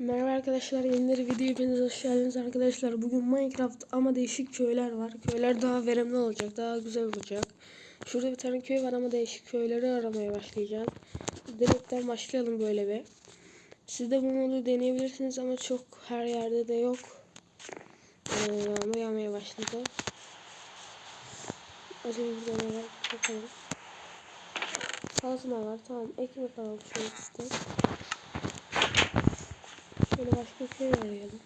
Merhaba arkadaşlar yeni bir video hepiniz hoş geldiniz arkadaşlar. Bugün Minecraft ama değişik köyler var. Köyler daha verimli olacak, daha güzel olacak. Şurada bir tane köy var ama değişik köyleri aramaya başlayacağız. Direkten başlayalım böyle bir. Siz de bu modu deneyebilirsiniz ama çok her yerde de yok. Ee, yağmur yağmaya başladı. Acaba burada ne var? Bakalım. Kazma var tamam ekmek alalım şöyle işte. Şöyle başka köy arayalım.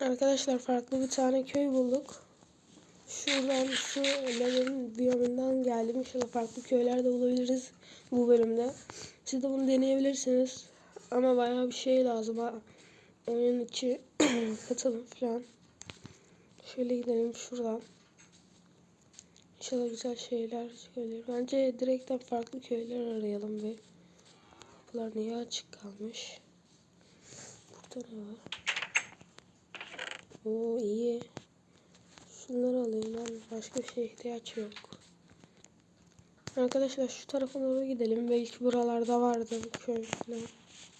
Arkadaşlar farklı bir tane köy bulduk. Şuradan şu level'in biyomundan geldim. İnşallah farklı köyler de bulabiliriz bu bölümde. Siz de bunu deneyebilirsiniz. Ama bayağı bir şey lazım. Ha. Oyun içi katılım falan. Şöyle gidelim şuradan. İnşallah güzel şeyler söyler. Bence direkten farklı köyler arayalım bir. Kapılar niye açık kalmış? Burada ne var? Oo iyi. Şunları alayım ben. Başka bir şeye ihtiyaç yok. Arkadaşlar şu tarafa doğru gidelim. Belki buralarda vardır köy falan.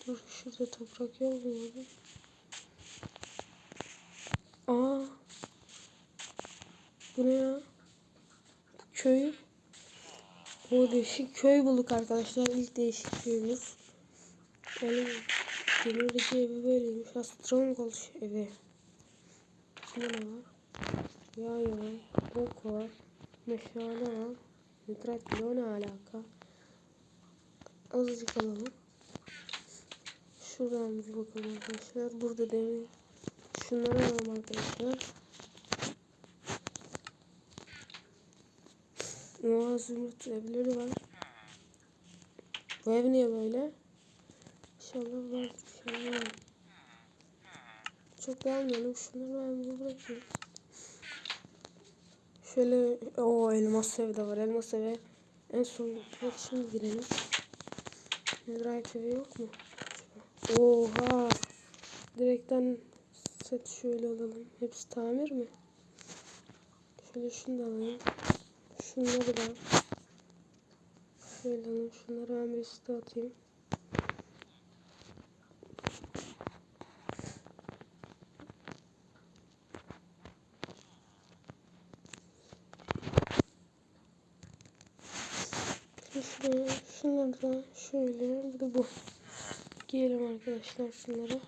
Dur şurada toprak yok mu? Aa. Bu ne ya? Köy. O değişik köy bulduk arkadaşlar. İlk değişik. Benim demirci evi böyleymiş. Stronghold evi. Şimdi ne var? Yay var. Ok var. Meşale var. Nitrat bile ne alaka? Azıcık alalım. Şuradan bir bakalım arkadaşlar. Burada demir. Şunları alalım arkadaşlar. Oha zümrüt evleri var. Bu ev niye böyle? İnşallah var şey var. Çok beğenmiyorum. Şunları ben bırakayım. Şöyle o elmas ev de var. Elmas eve en son evet, şimdi girelim. Netherite evi yok mu? Oha. Direkten set şöyle alalım. Hepsi tamir mi? Şöyle şunu da alayım. Şunları da şöyle alalım. Şunları ben bir üstü atayım. Şunları da şöyle bir de bu. Giyelim arkadaşlar şunları.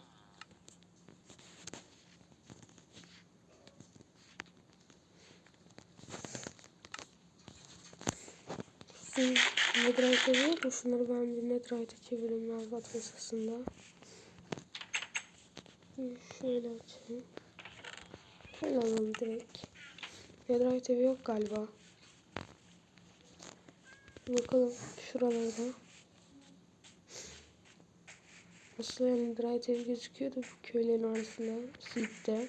Şu Netherite evi yok mu? Şunları ben bir Netherite çevireyim Malvat masasında. Şöyle açayım. Şöyle alalım direkt. Netherite evi yok galiba. Bakalım şuralarda. Nasıl yani Netherite evi gözüküyordu köylerin arasında. Silk'te.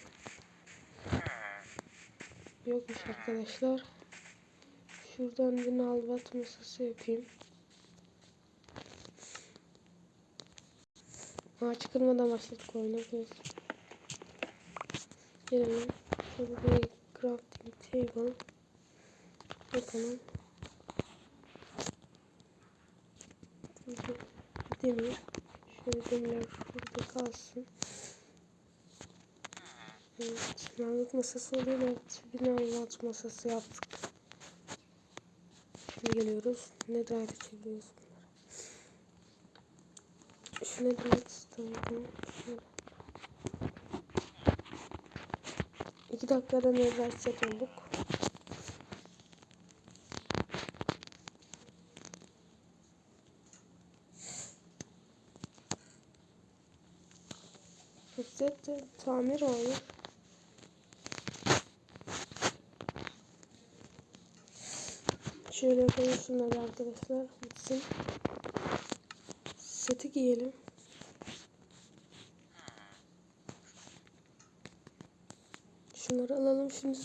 Yokmuş arkadaşlar. Şuradan bir nalbat masası yapayım. Aa çıkılmadan başladık oyuna. Gelelim. Şöyle bir crafting table. Bakalım. Şurada demir. Şöyle demirler şurada kalsın. Evet. Nalbat masası oluyor. Evet. Nalbat masası yaptık. Şimdi geliyoruz. Netherite çeviriyoruz bunları. Şu Netherite tamam. İki dakikada Netherite set olduk. Set de tamir olmuş. Şöyle şunları arkadaşlar. Bitsin. Seti giyelim. Şunları alalım. Şimdi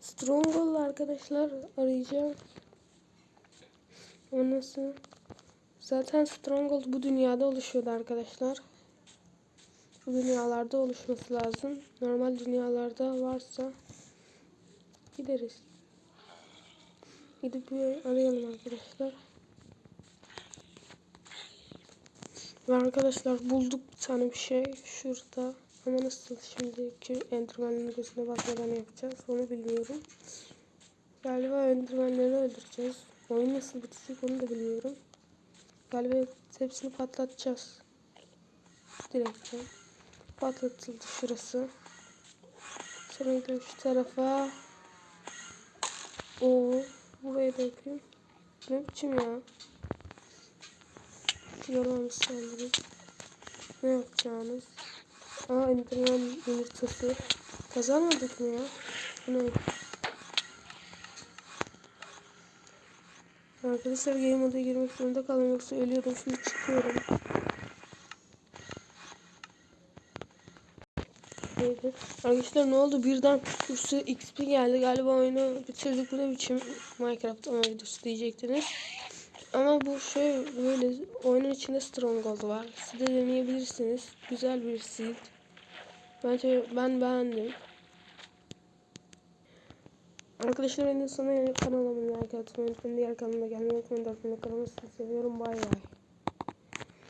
Stronghold arkadaşlar arayacağım. Ondan sonra zaten Stronghold bu dünyada oluşuyordu arkadaşlar. Bu dünyalarda oluşması lazım. Normal dünyalarda varsa gideriz. Gidip bir arayalım arkadaşlar. Ve arkadaşlar bulduk bir tane bir şey şurada. Ama nasıl şimdiki endermanların gözüne bakmadan yapacağız onu bilmiyorum. Galiba endermanları öldüreceğiz. Oyun nasıl bitecek onu da bilmiyorum. Galiba hepsini patlatacağız. Direkt. Patlatıldı şurası. Sonra gidelim şu tarafa. O buraya da yapayım. Ne biçim ya? Yalan saldırı. Ne yapacağınız? Aa enderman yumurtası. Kazanmadık mı ya? Bu ne? Arkadaşlar game moda girmek zorunda kaldım yoksa ölüyordum şimdi çıkıyorum. Neydi? Arkadaşlar ne oldu birden bir sürü XP geldi galiba oyunu bitirdik bu ne biçim Minecraft ama videosu diyecektiniz. Ama bu şey böyle oyunun içinde Stronghold var. Siz de deneyebilirsiniz. Güzel bir seed. Bence ben beğendim. Arkadaşlar en son kanalıma like atmayı unutmayın. Diğer kanalıma gelmeyi unutmayın. Dört kanalıma seviyorum. Bay bay.